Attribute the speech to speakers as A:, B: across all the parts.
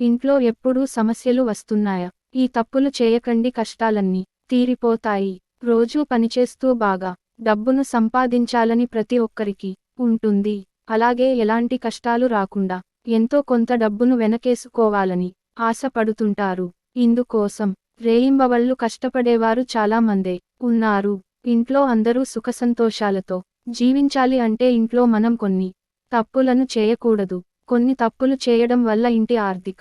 A: ఇంట్లో ఎప్పుడూ సమస్యలు వస్తున్నాయా? ఈ తప్పులు చేయకండి కష్టాలన్నీ. తీరిపోతాయి. రోజూ పనిచేస్తూ బాగా. డబ్బును సంపాదించాలని ప్రతి ఒక్కరికి ఉంటుంది. అలాగే ఎలాంటి కష్టాలు రాకుండా. ఎంతో కొంత డబ్బును వెనకేసుకోవాలని ఆశపడుతుంటారు. ఇందుకోసం రేయింబవళ్ళు కష్టపడేవారు చాలా మందే ఉన్నారు. ఇంట్లో అందరూ సుఖసంతోషాలతో జీవించాలి అంటే ఇంట్లో మనం కొన్ని తప్పులను చేయకూడదు. కొన్ని తప్పులు చేయడం వల్ల ఇంటి ఆర్థిక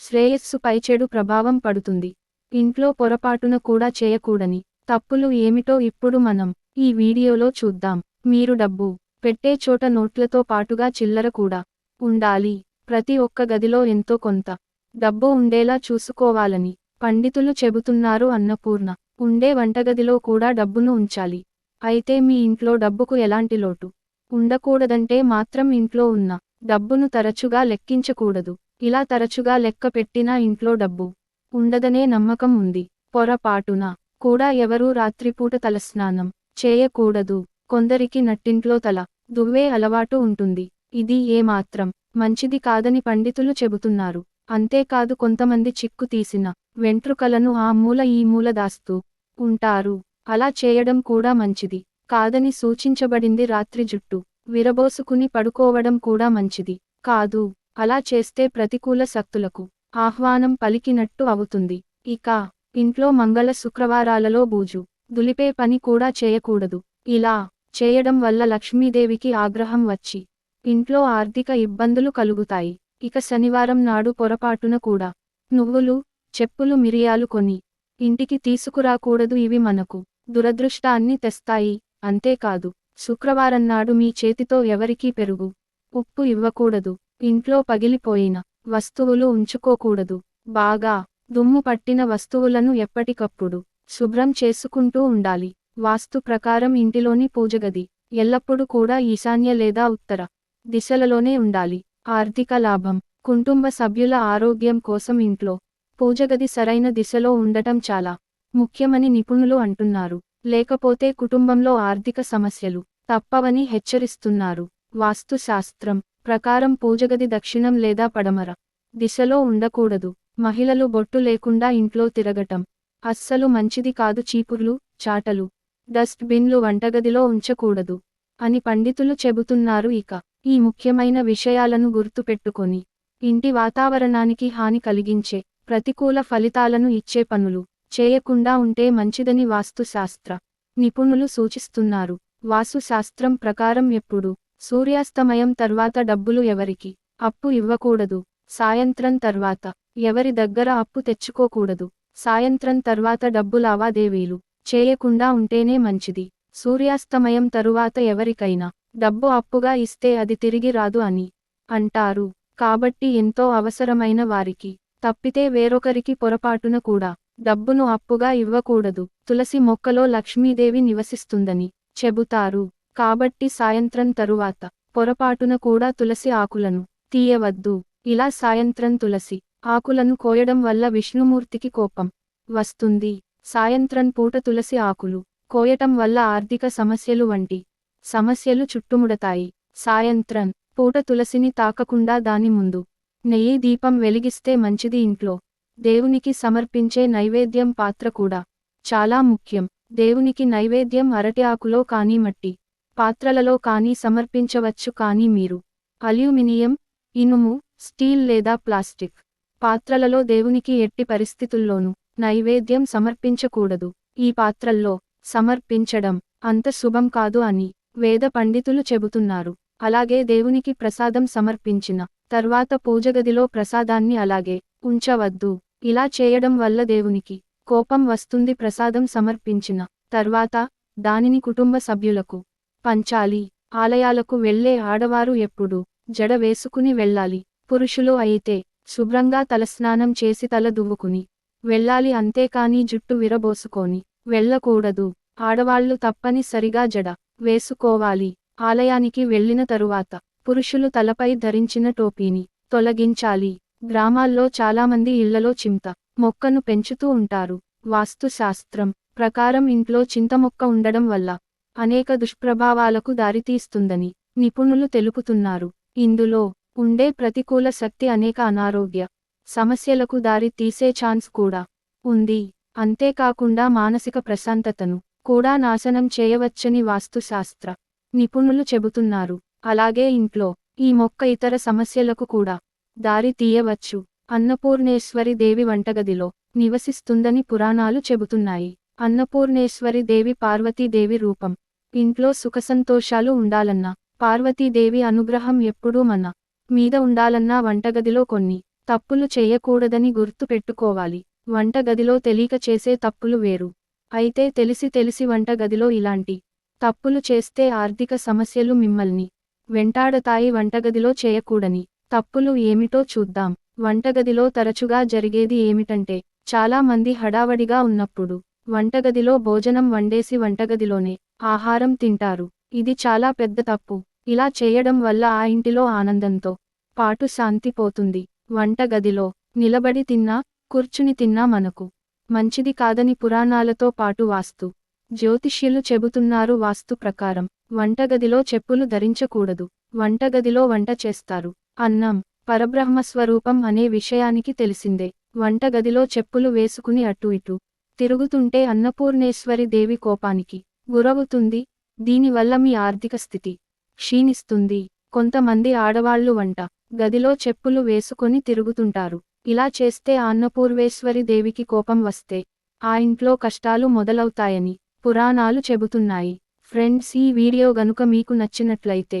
A: శ్రేయస్సుపై చెడు ప్రభావం పడుతుంది. ఇంట్లో పొరపాటున కూడా చేయకూడని తప్పులు ఏమిటో ఇప్పుడు మనం ఈ వీడియోలో చూద్దాం. మీరు డబ్బు పెట్టే చోట నోట్లతో పాటుగా చిల్లర కూడా ఉండాలి. ప్రతి ఒక్క గదిలో ఎంతో కొంత డబ్బు ఉండేలా చూసుకోవాలని పండితులు చెబుతున్నారు అన్నపూర్ణ. ఉండే వంటగదిలో కూడా డబ్బును ఉంచాలి. అయితే మీ ఇంట్లో డబ్బుకు ఎలాంటి లోటు ఉండకూడదంటే మాత్రం ఇంట్లో ఉన్న డబ్బును తరచుగా లెక్కించకూడదు. ఇలా తరచుగా లెక్క పెట్టినా ఇంట్లో డబ్బు ఉండదనే నమ్మకం ఉంది. పొరపాటున కూడా ఎవరూ రాత్రిపూట తలస్నానం చేయకూడదు. కొందరికి నట్టింట్లో తల దువ్వే అలవాటు ఉంటుంది. ఇది ఏమాత్రం మంచిది కాదని పండితులు చెబుతున్నారు. అంతేకాదు కొంతమంది చిక్కు తీసిన వెంట్రుకలను ఆ మూల ఈ మూల దాస్తూ ఉంటారు. అలా చేయడం కూడా మంచిది. కాదని సూచించబడింది రాత్రి జుట్టు విరబోసుకుని పడుకోవడం కూడా మంచిది. కాదు అలా చేస్తే ప్రతికూల శక్తులకు ఆహ్వానం పలికినట్టు అవుతుంది. ఇక ఇంట్లో మంగళ శుక్రవారాలలో బూజు దులిపే పని కూడా చేయకూడదు. ఇలా చేయడం వల్ల లక్ష్మీదేవికి ఆగ్రహం వచ్చి ఇంట్లో ఆర్థిక ఇబ్బందులు కలుగుతాయి. ఇక శనివారం నాడు పొరపాటున కూడా నువ్వులు చెప్పులు మిరియాలు కొని ఇంటికి తీసుకురాకూడదు. ఇవి మనకు దురదృష్టాన్ని తెస్తాయి. అంతేకాదు శుక్రవారం నాడు మీ చేతితో ఎవరికీ పెరుగు ఉప్పు ఇవ్వకూడదు. ఇంట్లో పగిలిపోయిన వస్తువులు ఉంచుకోకూడదు. బాగా దుమ్ము పట్టిన వస్తువులను ఎప్పటికప్పుడు శుభ్రం చేసుకుంటూ ఉండాలి. వాస్తు ప్రకారం ఇంటిలోని పూజగది ఎల్లప్పుడూ కూడా ఈశాన్య లేదా ఉత్తర దిశలలోనే ఉండాలి. ఆర్థిక లాభం కుటుంబ సభ్యుల ఆరోగ్యం కోసం ఇంట్లో పూజగది సరైన దిశలో ఉండటం చాలా ముఖ్యమని నిపుణులు అంటున్నారు. లేకపోతే కుటుంబంలో ఆర్థిక సమస్యలు తప్పవని హెచ్చరిస్తున్నారు. వాస్తుశాస్త్రం ప్రకారం పూజగది దక్షిణం లేదా పడమర దిశలో ఉండకూడదు. మహిళలు బొట్టు లేకుండా ఇంట్లో తిరగటం అస్సలు మంచిది కాదు. చీపుర్లు చాటలు డస్ట్ బిన్లు వంటగదిలో ఉంచకూడదు అని పండితులు చెబుతున్నారు. ఇక ఈ ముఖ్యమైన విషయాలను గుర్తుపెట్టుకొని ఇంటి వాతావరణానికి హాని కలిగించే ప్రతికూల ఫలితాలను ఇచ్చే పనులు చేయకుండా ఉంటే మంచిదని వాస్తుశాస్త్ర నిపుణులు సూచిస్తున్నారు. వాస్తుశాస్త్రం ప్రకారం ఎప్పుడు? సూర్యాస్తమయం తర్వాత డబ్బులు ఎవరికి? అప్పు ఇవ్వకూడదు. సాయంత్రం తర్వాత ఎవరి దగ్గర అప్పు తెచ్చుకోకూడదు. సాయంత్రం తర్వాత డబ్బు లావాదేవీలు చేయకుండా ఉంటేనే మంచిది. సూర్యాస్తమయం తరువాత ఎవరికైనా డబ్బు అప్పుగా ఇస్తే అది తిరిగి రాదు అని అంటారు. కాబట్టి ఎంతో అవసరమైన వారికి తప్పితే వేరొకరికి పొరపాటున కూడా డబ్బును అప్పుగా ఇవ్వకూడదు. తులసి మొక్కలో లక్ష్మీదేవి నివసిస్తుందని చెబుతారు. కాబట్టి సాయంత్రం తరువాత పొరపాటున కూడా తులసి ఆకులను తీయవద్దు. ఇలా సాయంత్రం తులసి ఆకులను కోయడం వల్ల విష్ణుమూర్తికి కోపం వస్తుంది. సాయంత్రం పూట తులసి ఆకులు కోయటం వల్ల ఆర్థిక సమస్యలు వంటి సమస్యలు చుట్టుముడతాయి. సాయంత్రం పూట తులసిని తాకకుండా దాని ముందు నెయ్యి దీపం వెలిగిస్తే మంచిది. ఇంట్లో దేవునికి సమర్పించే నైవేద్యం పాత్ర కూడా. చాలా ముఖ్యం. దేవునికి నైవేద్యం అరటి ఆకులో కానీ మట్టి పాత్రలలో కానీ సమర్పించవచ్చు కానీ మీరు. అల్యూమినియం ఇనుము స్టీల్ లేదా ప్లాస్టిక్. పాత్రలలో దేవునికి ఎట్టి పరిస్థితుల్లోనూ నైవేద్యం సమర్పించకూడదు. ఈ పాత్రల్లో సమర్పించడం అంత శుభం కాదు అని వేద పండితులు చెబుతున్నారు. అలాగే దేవునికి ప్రసాదం సమర్పించిన తర్వాత పూజగదిలో ప్రసాదాన్ని అలాగే ఉంచవద్దు. ఇలా చేయడం వల్ల దేవునికి కోపం వస్తుంది ప్రసాదం సమర్పించిన తర్వాత దానిని కుటుంబ సభ్యులకు పంచాలి ఆలయాలకు వెళ్ళే ఆడవారు ఎప్పుడు జడ వేసుకుని వెళ్ళాలి. పురుషులు అయితే శుభ్రంగా తలస్నానం చేసి తల దువ్వుకుని వెళ్ళాలి అంతేకాని జుట్టు విరబోసుకొని వెళ్ళకూడదు. ఆడవాళ్ళు తప్పనిసరిగా జడ వేసుకోవాలి. ఆలయానికి వెళ్ళిన తరువాత పురుషులు తలపై ధరించిన టోపీని తొలగించాలి. గ్రామాల్లో చాలామంది ఇళ్ళలో చింత మొక్కను పెంచుతూ ఉంటారు. వాస్తుశాస్త్రం ప్రకారం ఇంట్లో చింత మొక్క ఉండడం వల్ల అనేక దుష్ప్రభావాలకు దారితీస్తుందని నిపుణులు తెలుపుతున్నారు. ఇందులో ఉండే ప్రతికూల శక్తి అనేక అనారోగ్య సమస్యలకు దారి తీసే ఛాన్స్ కూడా ఉంది. అంతేకాకుండా మానసిక ప్రశాంతతను కూడా నాశనం చేయవచ్చని వాస్తుశాస్త్ర నిపుణులు చెబుతున్నారు. అలాగే ఇంట్లో ఈ మొక్క ఇతర సమస్యలకు కూడా దారి తీయవచ్చు. అన్నపూర్ణేశ్వరి దేవి వంటగదిలో నివసిస్తుందని పురాణాలు చెబుతున్నాయి. అన్నపూర్ణేశ్వరి దేవి పార్వతీదేవి రూపం. ఇంట్లో సుఖసంతోషాలు ఉండాలన్నా పార్వతీదేవి అనుగ్రహం ఎప్పుడూ మన మీద ఉండాలన్నా వంటగదిలో కొన్ని తప్పులు చేయకూడదని గుర్తు పెట్టుకోవాలి. వంటగదిలో తెలియక చేసే తప్పులు వేరు. అయితే తెలిసి తెలిసి వంటగదిలో ఇలాంటి తప్పులు చేస్తే ఆర్థిక సమస్యలు మిమ్మల్ని వెంటాడతాయి. వంటగదిలో చేయకూడని తప్పులు ఏమిటో చూద్దాం. వంటగదిలో తరచుగా జరిగేది ఏమిటంటే చాలా మంది హడావడిగా ఉన్నప్పుడు వంటగదిలో భోజనం వండేసి వంటగదిలోనే ఆహారం తింటారు. ఇది చాలా పెద్ద తప్పు. ఇలా చేయడం వల్ల ఆ ఇంటిలో ఆనందంతో పాటు శాంతి పోతుంది. వంటగదిలో నిలబడి తిన్నా కూర్చుని తిన్నా మనకు మంచిది కాదని పురాణాలతో పాటు వాస్తు జ్యోతిష్యులు చెబుతున్నారు వాస్తు ప్రకారం వంటగదిలో చెప్పులు ధరించకూడదు. వంటగదిలో వంట చేస్తారు. అన్నం పరబ్రహ్మస్వరూపం అనే విషయానికి తెలిసిందే. వంటగదిలో చెప్పులు వేసుకుని అటు ఇటు తిరుగుతుంటే అన్నపూర్ణేశ్వరి దేవి కోపానికి గురవుతుంది. దీనివల్ల మీ ఆర్థిక స్థితి క్షీణిస్తుంది. కొంతమంది ఆడవాళ్ళు వంట గదిలో చెప్పులు వేసుకొని తిరుగుతుంటారు. ఇలా చేస్తే అన్నపూర్వేశ్వరి దేవికి కోపం వస్తే ఆ ఇంట్లో కష్టాలు మొదలవుతాయని పురాణాలు చెబుతున్నాయి. ఫ్రెండ్స్ ఈ వీడియో గనుక మీకు నచ్చినట్లయితే